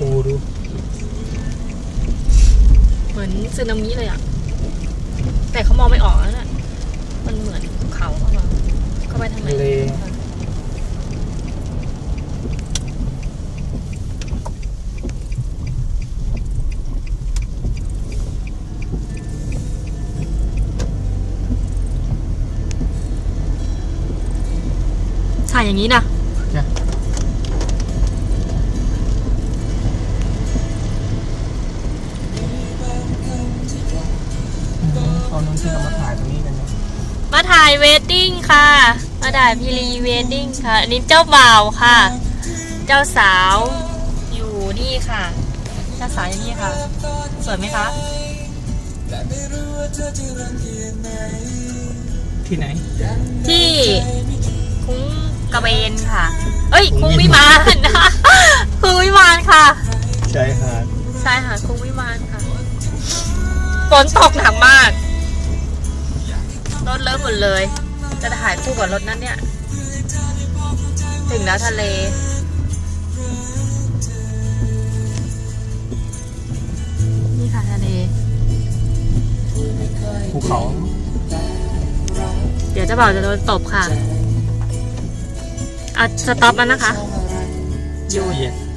ปูดูเหมือนสึนามิเลยอะแต่เขามองไม่ออกแล้วน่ะมันเหมือนภูเขาเข้ามาเข้าไปทางไหนทะเล ถ่ายอย่างนี้นะจ้ะ ตอนนั้นที่เรามาถ่ายตรงนี้กันนะมาถ่ายเวดดิ้งค่ะ มาถ่ายพีรีเวดดิ้งค่ะ อันนี้เจ้าบ่าวค่ะ เจ้าสาวอยู่นี่ค่ะ เจ้าสาวอยู่นี่ค่ะ สวยไหมคะ ที่ไหน ที่คุ้งกระเบนค่ะ เอ้ย คุ้งวิมานนะ คุ้งวิมานค่ะชายหาดชายหาดคุ้งวิมานค่ะ ฝนตกหนักมาก รถเลอะหมดเลย จะถ่ายคู่กับรถนั้นเนี่ย ถึงแล้วทะเลนี่ค่ะทะเลภูเขา เดี๋ยวเจะบ่าวจะโดนตบค่ะอะสต็อปแล้วนะคะเย็น